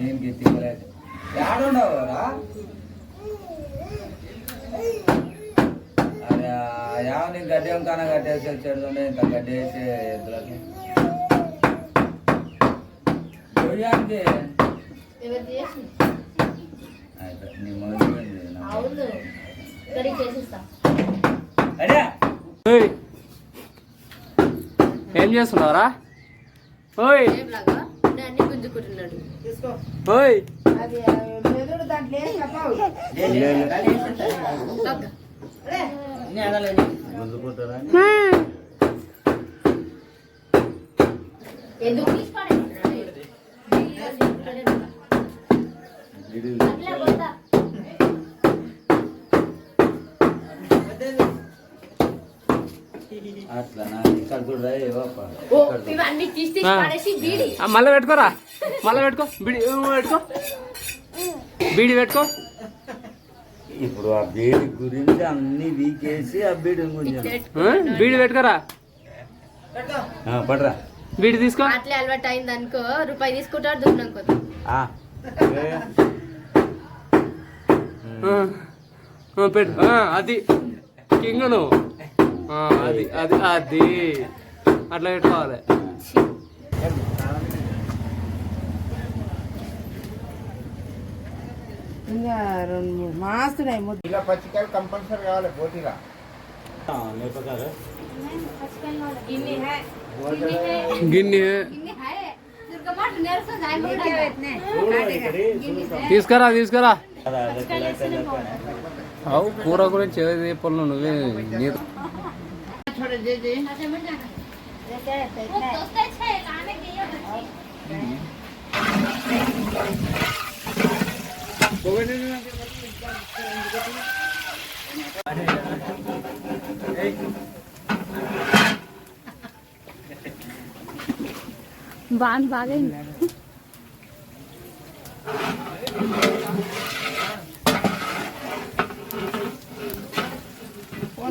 ఏం గెత్తిపోలేదు ఏడుండవురా అరే యావని గడ్డెం కాన కట్టేసి చెడుండే ఇంత గడ్డేసి ఎద్దులకి అయితే నీ మొదటి అవును చేసిస్తా. ఏం చేస్తున్నావురా? ఓయ్. ఓయ్. ఎందుకు అట్లా పోతా. అట్లా నా ఇక్కడ చూడరా ఏవప్ప ఓ, ఇవన్నీ తీసి తీసి ఆ. పడేసి బీడి ఆ, మళ్ళా పెట్టుకోరా? మళ్ళా పెట్టుకో. బిడి పెట్టుకో. బీడి పెట్టుకో. ఇప్పుడు ఆ బీడి గురించి అన్ని వీకేసి ఆ బీడి బీడి పెట్టుకోరా? పడరా. బీడి తీసుకో. అట్లే అలవాటు అయింది అనుకో రూపాయి కొద్ది. ఆ, ఆ, పెట్టు. ఆ, అది. కింగ్ నువ్వు అది అది అది. అట్లా పెట్టుకోవాలి. ఇంకా రెండు మూడు. మాస్తున్నాయి ముద్దు. ఇలా పచ్చికాయలు కంపల్సరీ కావాలి పోటీగా గిన్నె. తీసుకురా తీసుకురా. అవు కూర గురించి ఏది చెప్పాలి నువ్వే నీ- బాగా బాగా ఆ,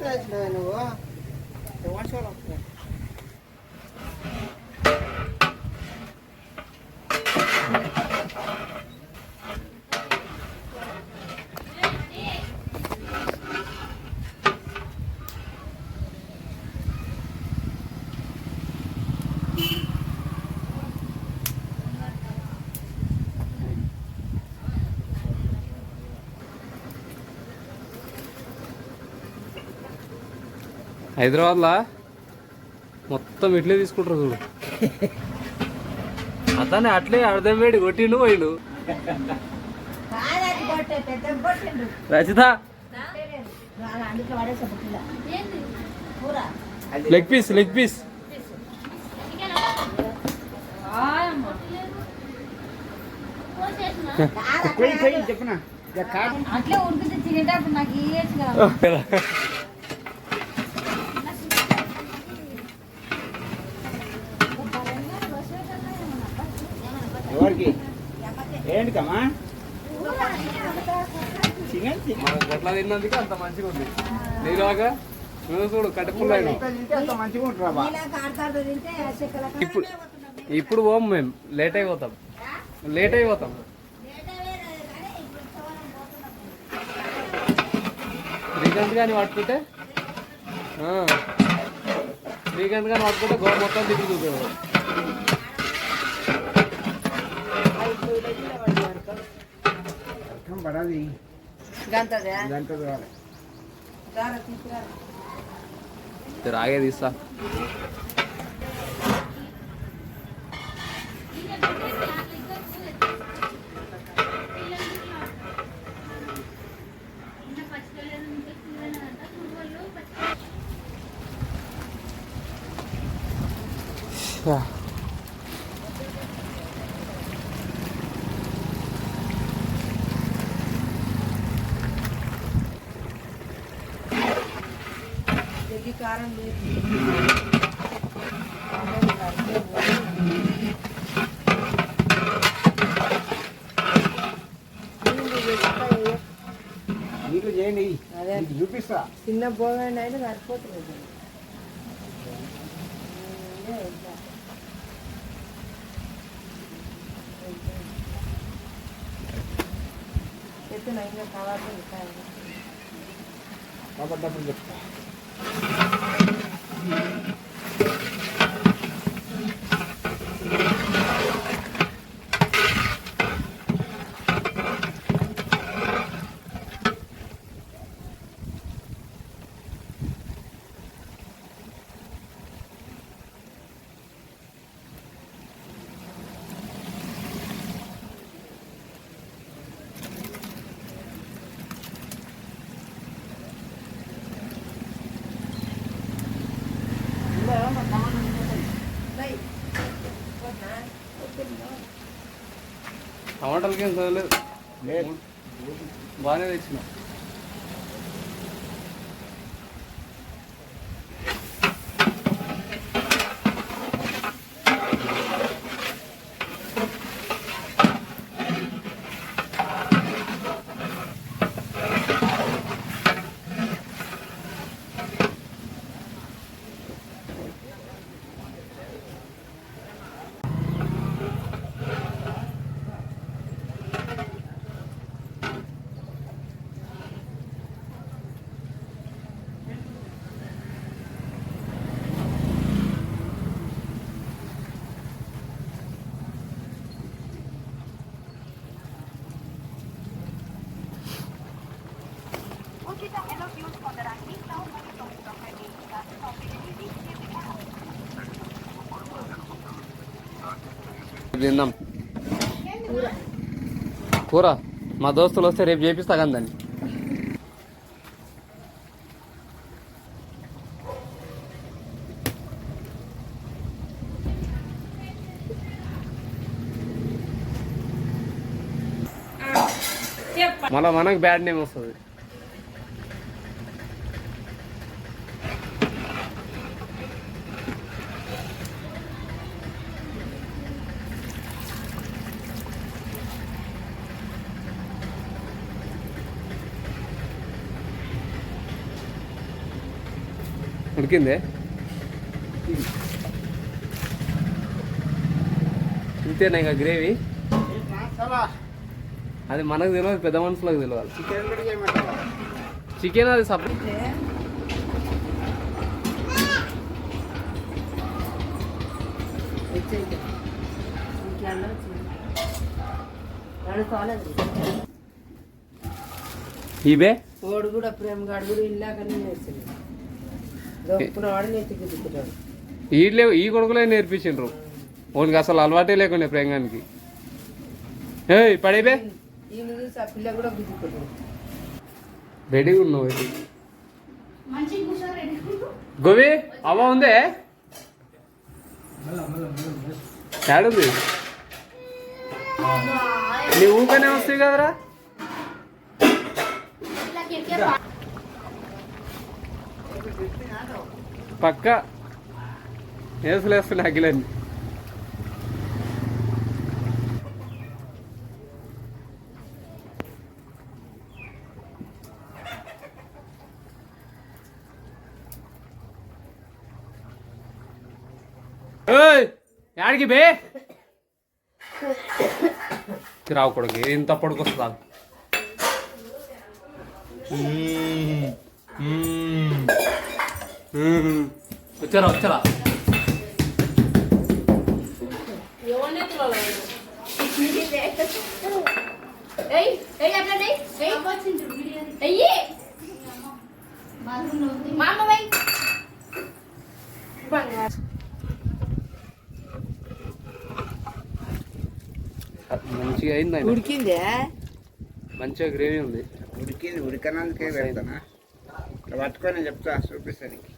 that, man. హైదరాబాద్లో? మొత్తం ఇట్లే తీసుకుంటారు చూడు. అతనే అట్లే అర్థం వేడి కొట్టిండు పోయిండు. Rachita. Leg piece leg piece చెప్పనా? అట్లే ఉడికితే తినేటప్పుడు నాకు మనం గట్ల తిన్నందుకు అంత మంచిగా ఉంది. నీలాగా చూడు కట్టుకున్నా ఎంత తింటే అంత మంచిగా ఉంటారా బా? ఇలా కాడతాడు తింటే చెక్కల ఇప్పుడు ఇప్పుడు పోం మేము లేట్ అయిపోతాం లేట్ అయిపోతాం శ్రీకాంత్ గాని పట్టుకుంటే? ఆ. శ్రీకాంత్ గాని పట్టుకుంటే గోడ మొత్తం తిరిగి చూపేవాడు. తీసుకురా. రాగే తీస్తా. కారం నీళ్ళు చేయండి. అదే. చూపిస్తా. చిన్న పోగండి అయితే సరిపోతుంది. ఎత్తున ఇంకా కావాలి కాబట్టి చెప్తా. Thank you. మాటలకేం చదవలేదు బాగానే తెచ్చిన. తిందాం. కూర. మా దోస్తులు వస్తే రేపు చేపిస్తా కానీ దాన్ని మళ్ళీ మనకు బ్యాడ్ నేమ్ వస్తుంది. ఉడికిందే? ఇంతేనా ఇంకా గ్రేవీ? అది మనకు తెలియదు పెద్ద మనుషులకు తెలియాలి చికెన్ అది సపరేట్ ఇవే వాడు కూడా ప్రేమ గాడు కూడా ఇల్లాకనే చేస్తుంది వీళ్ళే ఈ కొడుకులే నేర్పించిండ్రు. వానికి అసలు అలవాటే లేకుండా ప్రేంగానికి. ఏయ్ పడేబే రెడీగా ఉన్నావు ఇది గోవి అవ్వ ఉందే? ఏడుంది నీ ఊకనే వస్తాయి కదరా? పక్క వేసులేస్తున్నా అఖిలని యాడికి బే రావు కొడుకు ఇంత పడుకొస్తా వచ్చారా వచ్చారా? మంచిగా అయింది ఉడికిందే? మంచిగా గ్రేవీ ఉంది. ఉడికింది ఉడికనందుకే పెడతానా? పట్టుకొని చెప్తా చూపిస్తాను నీకు.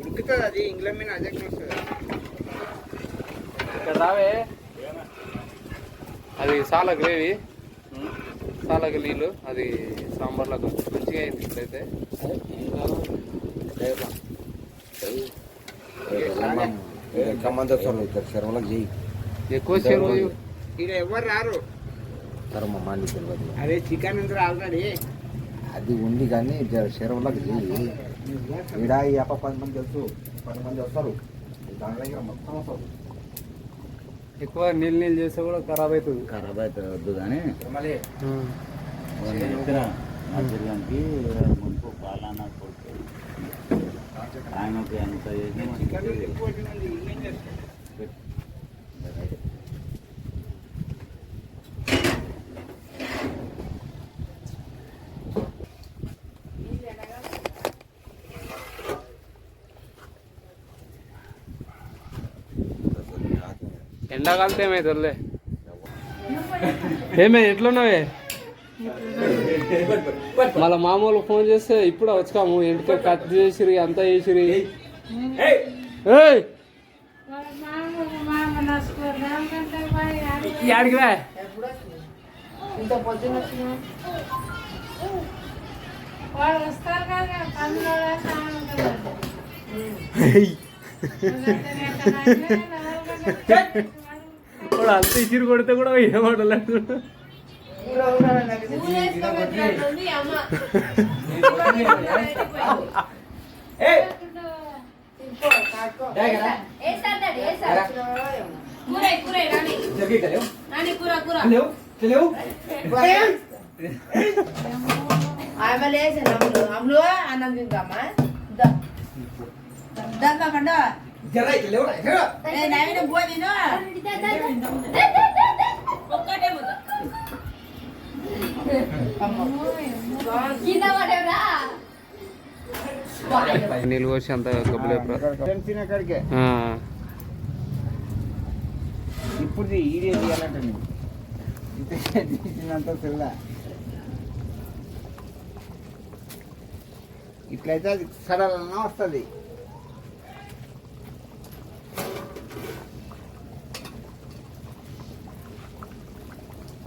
ఉడుకుతుంది అది ఇంగ్లం మీద అదే ఇక్కడ రావే. అది చాలా గ్రేవీ. చాలాకి నీళ్ళు అది సాంబార్లో మంచిగా అయింది ఇప్పుడైతే. కమ్మంది వస్తారు ఇక్కడ శర్మలకు చేయి ఎక్కువ చెరువు ఇక్కడ ఎవరు రారు. శర్మ మాండి తెలియదు అదే చికెన్ ఉంది ఆల్రెడీ అది ఉంది కానీ శర్మలకు చేయి ఈడ ఈ అప్ప పది మంది తెలుసు పది మంది వస్తారు. దాని దగ్గర మొత్తం వస్తారు. ఎక్కువ నీళ్ళు నీళ్ళు చేస్తే కూడా ఖరాబ్ అవుతుంది. ఖరాబ్ అయితే వద్దు కానీ. మళ్ళీ చెప్పిన మా చెల్లెనికి ముందు పాలన కొడుకు. ఆయనకు ఎంత ఎండాకాలితే ఏమైతుందిలే ఏమే ఎట్లున్నావే? మళ్ళీ మామూలు ఫోన్ చేస్తే ఇప్పుడు వచ్చాము ఇంటికి కట్ చేసిరి అంతా చేసిరి. అంత ఇచ్చిరి కొడితే కూడా ఏమాడలేదు ఊరేసుకోబెట్టినట్టుంది ఆమె లేచి అమ్ములు అమ్ములు అన్నం తింటామా దాకా నవీన పోదిను నీళ్ళు అంత ఇప్పుడు ఈడే తీయాలంట తీసినంత తెల్ల. ఇట్లయితే అది సరళంగా వస్తుంది.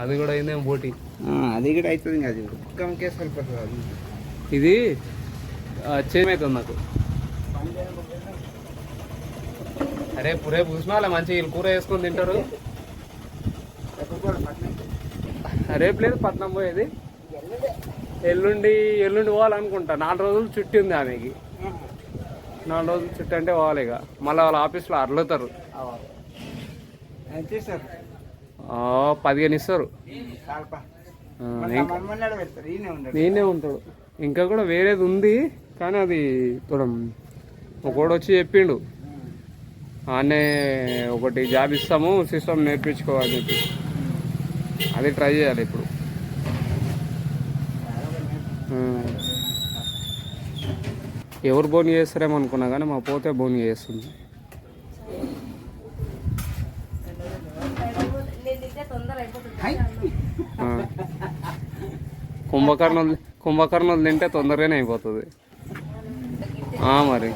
అది కూడా అయిందేమో పోటీ. అది కూడా అవుతుంది ఇంకా అది. సరిపోతుంది అది. ఇది చేమవుతుంది నాకు. అరే పురే పూసినాలే మంచిగా వీళ్ళు కూర వేసుకొని తింటారు. రేపు లేదు పట్నం పోయేది. ఎల్లుండి ఎల్లుండి పోవాలనుకుంటా. నాలుగు రోజులు చుట్టి ఉంది ఆమెకి. నాలుగు రోజులు చుట్టి అంటే పోవాలి ఇక. మళ్ళీ వాళ్ళ ఆఫీస్లో అర్లుతారు. సార్ ఆ, పదిహేను ఇస్తారు. నేనే ఉంటాడు. ఇంకా కూడా వేరేది ఉంది కానీ అది చూడం. ఒకడు వచ్చి చెప్పిండు ఆనే ఒకటి జాబ్ ఇస్తాము సిస్టమ్ నేర్పించుకోవాలని చెప్పి. అది ట్రై చేయాలి ఇప్పుడు. ఎవరు బోని చేస్తారేమో అనుకున్నా కానీ మా పోతే బోని చేస్తుంది. కుంభకర్ణులు కుంభకర్ణులు తింటే తొందరగానే అయిపోతుంది. మరి.